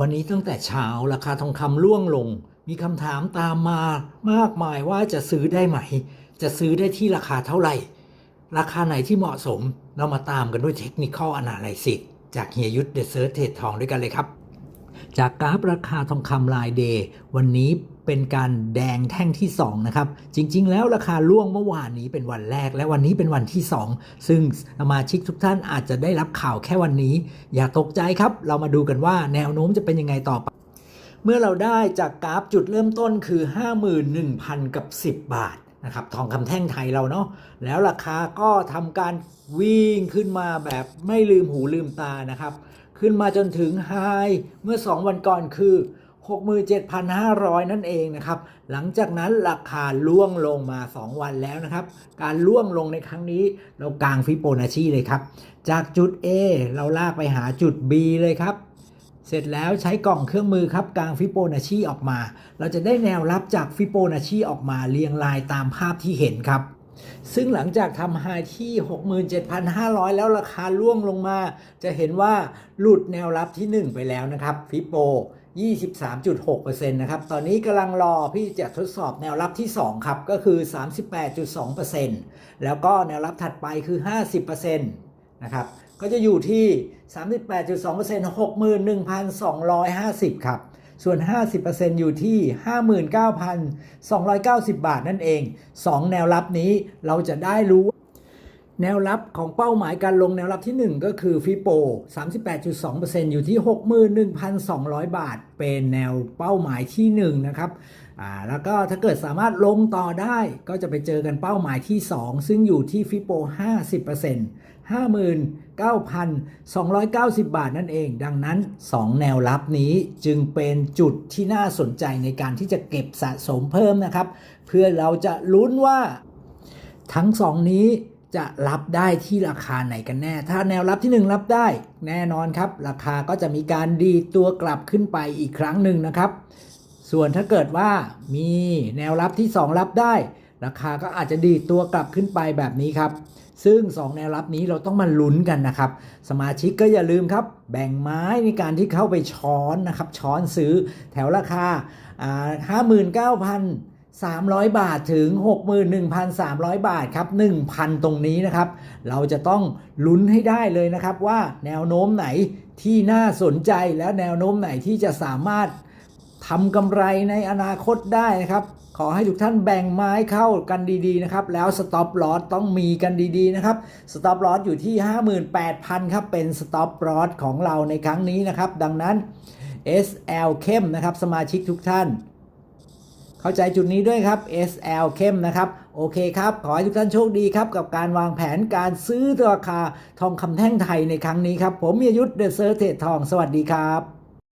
วันนี้ตั้งแต่เช้าราคาทองคำร่วงลง มีคำถามตามมามากมายว่าจะซื้อได้ไหม จะซื้อได้ที่ราคาเท่าไหร่ ราคาไหนที่เหมาะสม เรามาตามกันด้วยเทคนิคอลอนาลิซิสจากเฮียยุทธเดอะเซิร์ชเทรดทองด้วยกันเลยครับ จากกราฟราคาทองคำรายเดย์วันนี้เป็นการแดงแท่งที่ 2 นะครับ จริง ๆ แล้วราคาล่วงเมื่อวานนี้เป็นวันแรก และวันนี้เป็นวันที่ 2 ซึ่งสมาชิกทุกท่านอาจจะได้รับข่าวแค่วันนี้ อย่าตกใจครับ เรามาดูกันว่าแนวโน้มจะเป็นยังไงต่อไปเมื่อเราได้จากกราฟจุดเริ่มต้นคือ 51,000 กับ 10 บาทนะครับทองคำแท่งไทยเราเนาะแล้วราคาก็ทำการวิ่งขึ้นมาแบบไม่ลืมหูลืมตานะครับ ขึ้นมาจนถึงไฮเมื่อ 2 วันก่อนคือ 67,500 นั่นเองนะครับ หลังจากนั้นราคาล่วงลงมา 2 วันแล้วนะครับ การล่วงลงในครั้งนี้เรากางฟิโบนัชชีเลยครับ จากจุด A เราลากไปหาจุด B เลยครับ เสร็จแล้วใช้กล่องเครื่องมือครับกางฟิโบนัชชีออกมา เราจะได้แนวรับจากฟิโบนัชชีออกมาเรียงรายตามภาพที่เห็นครับ ซึ่งหลังจากทำไฮที่ 67,500 แล้วราคาล่วงลงมา จะเห็นว่าหลุดแนวรับที่ 1 ไปแล้วนะครับฟิโบ23.6%นะครับ ตอนนี้กำลังรอพี่จะทดสอบแนวรับที่ 2 ครับ ก็คือ 38.2%แล้วก็แนวรับถัดไปคือ 50%นะครับ ก็จะอยู่ที่ 38.2% 61,250 ครับ ส่วน 50%อยู่ที่ 59,290 บาทนั่นเอง 2 แนวรับนี้เราจะได้รู้ แนวรับของเป้าหมายการลงแนวรับที่ 1 ก็คือฟิโป 38.2%อยู่ที่ 61,200 บาท เป็นแนวเป้าหมายที่ 1 นะครับอ่าแล้วก็ถ้าเกิดสามารถลงต่อได้ก็จะไปเจอกันเป้าหมายที่ 2 ซึ่งอยู่ที่ฟิโป 50% 59,290 บาทนั่นเอง ดังนั้น 2 แนวรับนี้จึงเป็นจุดที่น่าสนใจในการที่จะเก็บสะสมเพิ่มนะครับ เพื่อเราจะลุ้นว่าทั้ง 2 นี้ จะรับได้ที่ราคาไหนกันแน่ ถ้าแนวรับที่ 1 รับได้แน่นอนครับ ราคาก็จะมีการดีตัวกลับขึ้นไปอีกครั้งหนึ่งนะครับ ส่วนถ้าเกิดว่ามีแนวรับที่ 2 รับได้ ราคาก็อาจจะดีตัวกลับขึ้นไปแบบนี้ครับ ซึ่ง 2 แนวรับนี้เราต้องมาลุ้นกันนะครับ สมาชิกก็อย่าลืมครับ แบ่งไม้ในการที่เข้าไปช้อนนะครับ ช้อนซื้อแถวราคาห้าหมื่นเก้าพันสามร้อยบาทถึง 61,300 บาทครับ 1,000 ตรงนี้นะครับ เราจะต้องลุ้นให้ได้เลยนะครับว่าแนวโน้มไหนที่น่าสนใจและแนวโน้มไหนที่จะสามารถทำกำไรในอนาคตได้นะครับ ขอให้ทุกท่านแบ่งไม้เข้ากันดีๆนะครับ แล้วสต็อปลอสต้องมีกันดีๆนะครับสต็อปลอสอยู่ที่ 58,000 ครับ เป็นสต็อปลอสของเราในครั้งนี้นะครับ ดังนั้น SL เข้มนะครับ สมาชิกทุกท่าน เข้าใจจุดนี้ด้วยครับ SL เข้มนะครับ โอเคครับ ขอให้ทุกท่านโชคดีครับ กับการวางแผนการซื้อราคาทองคำแท่งไทยในครั้งนี้ครับ ผมมียุทธเดอะเซอร์เทรดทอง สวัสดีครับ